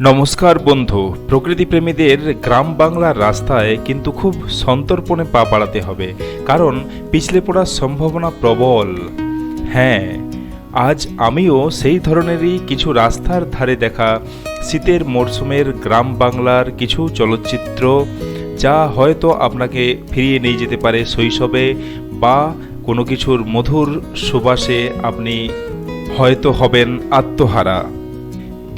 নমস্কার বন্ধু। প্রকৃতিপ্রেমীদের গ্রাম বাংলার রাস্তায় কিন্তু খুব সন্তর্পণে পা বাড়াতে হবে, কারণ পিছলে পড়ার সম্ভাবনা প্রবল। হ্যাঁ আজ আমিও সেই ধরনেরই কিছু রাস্তার ধারে দেখা শীতের মরশুমের গ্রাম বাংলার কিছু চলচ্চিত্র, যা হয়তো আপনাকে ফিরিয়ে নিয়ে যেতে পারে শৈশবে বা কোনো কিছুর মধুর সুবাসে আপনি হয়তো হবেন আত্মহারা।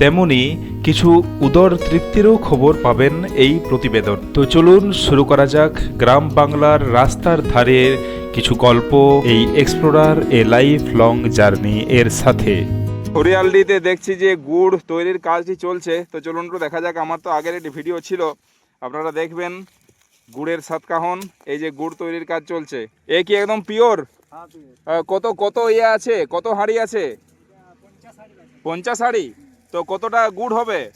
তেমনি কিছু উদর তৃপ্তিরও খবর পাবেন এই প্রতিবেদন। তো চলুন শুরু করা যাক গ্রাম বাংলার রাস্তার ধারে কিছু গল্প এই explorer a life long journey এর সাথে। হরিয়ালডিতে দেখছি যে গুড় তৈরির কাজটি চলছে। তো চলুন একটু দেখা যাক আমার তো আগের একটি ভিডিও ছিল। আপনারা দেখবেন গুড়ের সাতকাহন এই যে গুড় তৈরির কাজ চলছে। এ কি একদম পিওর? কত কত ইয়ে আছে? কত হাঁড়ি আছে। পঞ্চাশ হাঁড়ি? তো কতটা গুড় হবে?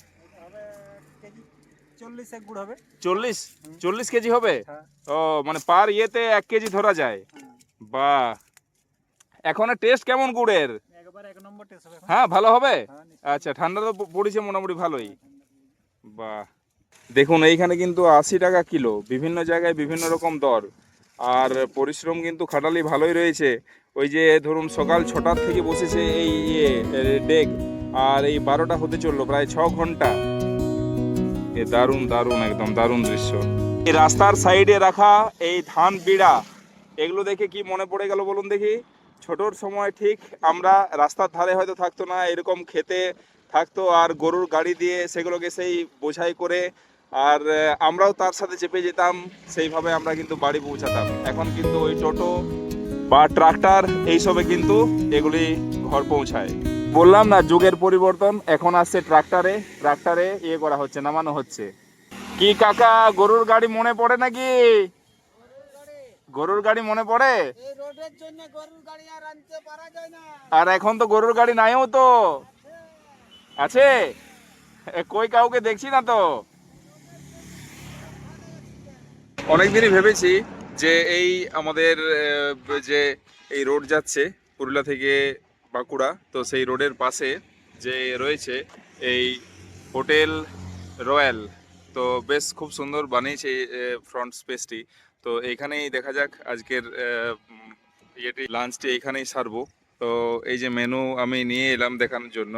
চল্লিশ? চল্লিশ কেজি হবে। ও মানে পার ইয়েতে এক কেজি ধরা যায়। বাহ। এখন টেস্ট কেমন গুড়ের। হ্যাঁ ভালো হবে? আচ্ছা ঠান্ডা তো পড়েছে মোটামুটি ভালোই। বাহ। দেখুন, এইখানে কিন্তু আশি টাকা কিলো, বিভিন্ন জায়গায় বিভিন্ন রকম দর। আর পরিশ্রম কিন্তু খাটালি ভালোই রয়েছে। ওই যে, ধরুন, সকাল ছটার থেকে বসেছে এই ইয়ে ডেক আর এই বারোটা হতে চলল প্রায় ছ ঘণ্টা। এ দারুণ দারুণ, একদম দারুণ দৃশ্য। এই রাস্তার সাইডে রাখা এই ধান বিড়া, এগুলো দেখে কি মনে পড়ে গেল বলুন দেখি? ছোটোর সময় ঠিক আমরা রাস্তার ধারে হয়তো থাকতো না, এরকম খেতে থাকতো আর গরুর গাড়ি দিয়ে সেগুলোকে সেই বোঝাই করে আর আমরাও তার সাথে চেপে যেতাম, সেইভাবে আমরা কিন্তু বাড়ি পৌঁছাতাম। এখন কিন্তু ওই টোটো বা ট্রাক্টর এইসবে কিন্তু এগুলি ঘর পৌঁছায়। বললাম না যুগের পরিবর্তন এখন আসছে ট্রাক্টরে ট্রাক্টরে ইয়ে করা হচ্ছে নামানো হচ্ছে। কি কাকা গরুর গাড়ি মনে পড়ে নাকি? গরুর গাড়ি মনে পড়ে? রোডের জন্য গরুর গাড়ি আর আনতে পারা যায় না। আর এখন তো গরুর গাড়ি নাইও তো। আছে? কই কাউকে দেখছি না তো? অনেকদিনই ভেবেছি যে এই আমাদের যে এই রোড যাচ্ছে পুরুলিয়া থেকে বাঁকুড়া, তো সেই রোডের পাশে যে রয়েছে এই হোটেল রয়্যাল, তো বেশ খুব সুন্দর বানিয়েছে ফ্রন্ট স্পেসটি তো এইখানেই দেখা যাক আজকের ইয়েটি লাঞ্চটি এইখানেই সারবো। তো এই যে মেনু আমি নিয়ে এলাম দেখানোর জন্য।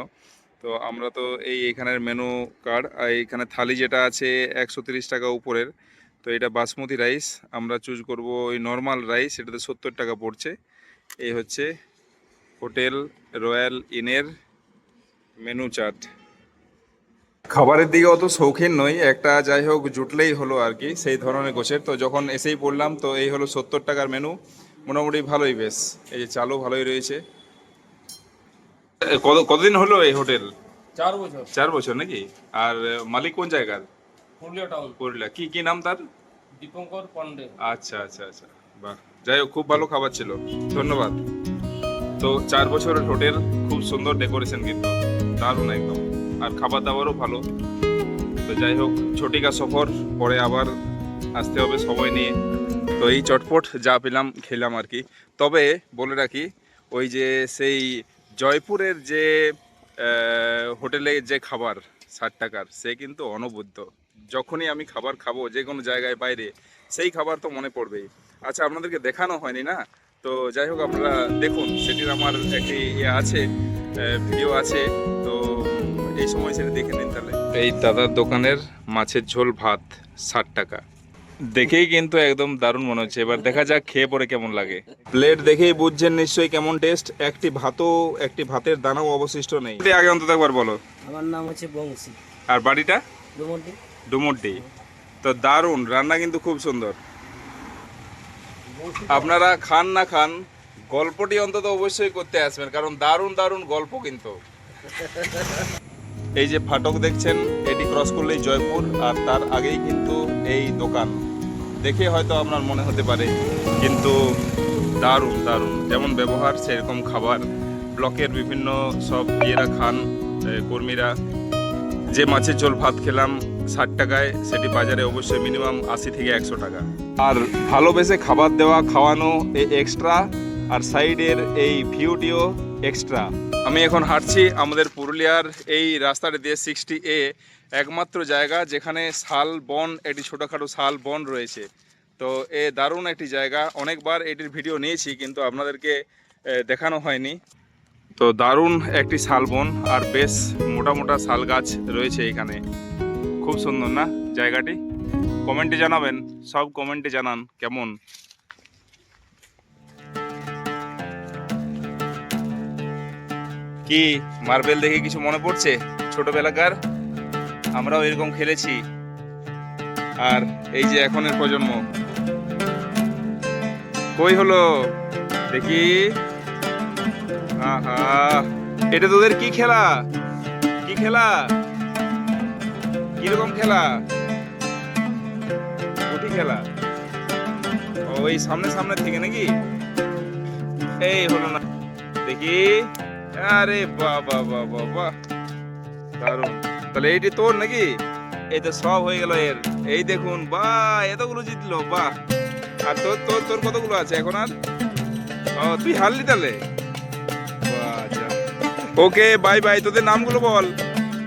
তো আমরা তো এই এখানের মেনু কার্ড আর এইখানে থালি যেটা আছে একশো টাকা উপরের, তো এটা বাসমতি রাইস আমরা চুজ করব ওই নর্মাল রাইস এটাতে সত্তর টাকা পড়ছে। এই হচ্ছে হোটেল রয়্যাল ইনের মেনু চার্ট। খাবারের দিকে অত শৌখিন নই একটা যাই হোক জুটলেই হলো আর কি সেই ধরনের গোছের। তো যখন এসেই পড়লাম তো এই হলো সত্তর টাকার মেনু মোটামুটি ভালোই বেশ এই যে চালও ভালোই রয়েছে। কত কতদিন হলো এই হোটেল? চার বছর। চার বছর নাকি? আর মালিক কোন জায়গার? পুরুলিয়া টাউন। পুরুলিয়া কি কি নাম তার? দীপঙ্কর পান্ডে। আচ্ছা আচ্ছা আচ্ছা বাহ যাই হোক খুব ভালো খাবার ছিল ধন্যবাদ। তো চার বছরের হোটেল খুব সুন্দর ডেকোরেশন কিন্তু, দারুণ একদম। আর খাবার দাবারও ভালো। তো যাই হোক, ছটিকা সফর, পরে আবার আসতে হবে সময় নিয়ে। তো এই চটপট যা পেলাম, খেলাম আর কি। তবে বলে রাখি, ওই যে সেই জয়পুরের যে হোটেলে যে খাবার, ষাট টাকার, সে কিন্তু অনবদ্য। যখনই আমি খাবার খাব, যে কোনো জায়গায়, বাইরে, সেই খাবার তো মনে পড়বেই। আচ্ছা আপনাদেরকে দেখানো হয়নি না? তো যাই হোক আপনারা দেখুন সেটির আমার একটি ইয়ে আছে ভিডিও আছে তো এই সময় সেটা দেখে নিন তাহলে। এই দাদার দোকানের মাছের ঝোল ভাত ষাট টাকা। দেখেই কিন্তু একদম দারুণ মনে হচ্ছে। এবার দেখা যাক খেয়ে পরে কেমন লাগে। প্লেট দেখেই বুঝছেন নিশ্চয়ই কেমন টেস্ট একটি ভাতও একটি ভাতের দানাও অবশিষ্ট নেই। আগে অন্তত একবার বলো। আমার নাম হচ্ছে বংশী। আর বাড়িটা? ডুমন্ডি ডুমুরডি। তো দারুণ রান্না কিন্তু খুব সুন্দর। আপনারা খান না খান, গল্পটি অন্তত অবশ্যই করতে আসবেন, কারণ দারুণ দারুণ গল্প কিন্তু। এই যে ফাটক দেখছেন, এটি ক্রস করলেই জয়পুর, আর তার আগেই কিন্তু এই দোকান। দেখে হয়তো আপনার মনে হতে পারে, কিন্তু দারুণ দারুণ। যেমন ব্যবহার, সেরকম খাবার। ব্লকের বিভিন্ন সব ইয়েরা খান কর্মীরা। যে মাছের ঝোল ভাত খেলাম ষাট টাকায়, সেটি বাজারে অবশ্যই মিনিমাম আশি থেকে একশো টাকা। আর ভালোবেসে খাবার দেওয়া, খাওয়ানো এই এক্সট্রা আর সাইডের এই ভিউটিও এক্সট্রা আমি এখন হাঁটছি আমাদের পুরুলিয়ার এই রাস্তাটি দিয়ে সিক্সটি এ একমাত্র জায়গা যেখানে শাল বন একটি ছোটোখাটো শাল বন রয়েছে। তো এ দারুণ একটি জায়গা। অনেকবার এটির ভিডিও নিয়েছি, কিন্তু আপনাদেরকে দেখানো হয়নি। তো দারুণ একটি শালবন আর বেশ মোটা মোটা শাল গাছ রয়েছে এখানে। খুব সুন্দর না জায়গাটি? কমেন্টে জানাবেন, সব কমেন্টে জানান, কেমন? কি, মার্বেল দেখে কিছু মনে পড়ছে? ছোটবেলাকার? আমরাও এরকম খেলেছি। আর এই যে এখনের প্রজন্ম। কই হলো? দেখি। আহা, এটা তোদের কি খেলা? কি খেলা? কীরকম খেলা? খেলা। ও, এই সামনে সামনে থেকে নাকি? এই হলো না। দেখি। আরে বাহ বাহ বাহ দারুণ। তাহলে এইটি তোর নাকি? এই তো সব হয়ে গেল এর। এই দেখুন, বাহ, এতগুলো জিতলো, বাহ। আর তোর তোর তোর কতগুলো আছে এখন আর? ও, তুই হারলি তাহলে? যা। ওকে, বাই বাই, তোদের নামগুলো বল।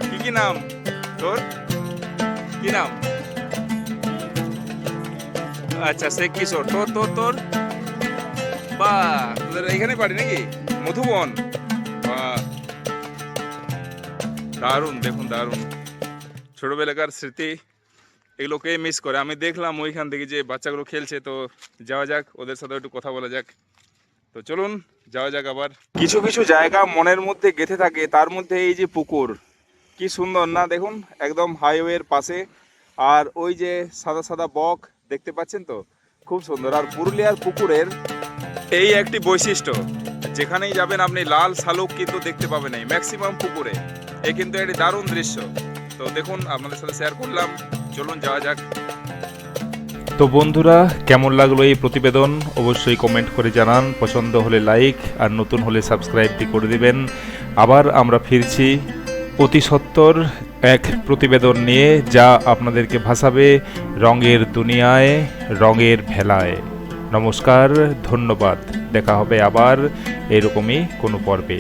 কি কি নাম? তোর? কি নাম? আচ্ছা শেখ কিশোর তোর তোর তোর। তোদের এইখানে বাড়ি নাকি? মধুবন। দারুণ, দেখুন, দারুণ। ছোটবেলাকার স্মৃতি, এগুলোকে মিস করে। আমি দেখলাম ওইখান থেকে যে বাচ্চাগুলো খেলছে, তো যাওয়া যাক, ওদের সাথে একটু কথা বলা যাক। তো চলুন, যাওয়া যাক আবার। কিছু কিছু জায়গা মনের মধ্যে গেঁথে থাকে, তার মধ্যে এই যে পুকুর। কি সুন্দর না, দেখুন, একদম হাইওয়ের পাশে। আর ওই যে সাদা সাদা বক, দেখতে পাচ্ছেন তো? খুব সুন্দর। আর পুরুলিয়ার পুকুরের এই একটি বৈশিষ্ট্য, যেখানেই যাবেন আপনি লাল শালুক কিন্তু দেখতে পাবেন এই ম্যাক্সিমাম পুকুরে। এ কিন্তু একটি দারুণ দৃশ্য। তো দেখুন, আপনাদের সাথে শেয়ার করলাম। চলুন, যাওয়া যাক। তো বন্ধুরা, কেমন লাগল এই প্রতিবেদন? অবশ্যই কমেন্ট করে জানান। পছন্দ হলে লাইক আর নতুন হলে সাবস্ক্রাইবটি করে দিবেন। আবার আমরা ফিরছি অতি সত্বর এক প্রতিবেদন নিয়ে যা আপনাদেরকে ভাসাবে রঙের দুনিয়ায়, রঙের ভেলায়। নমস্কার, ধন্যবাদ। দেখা হবে আবার এরকমই কোনো পর্বে।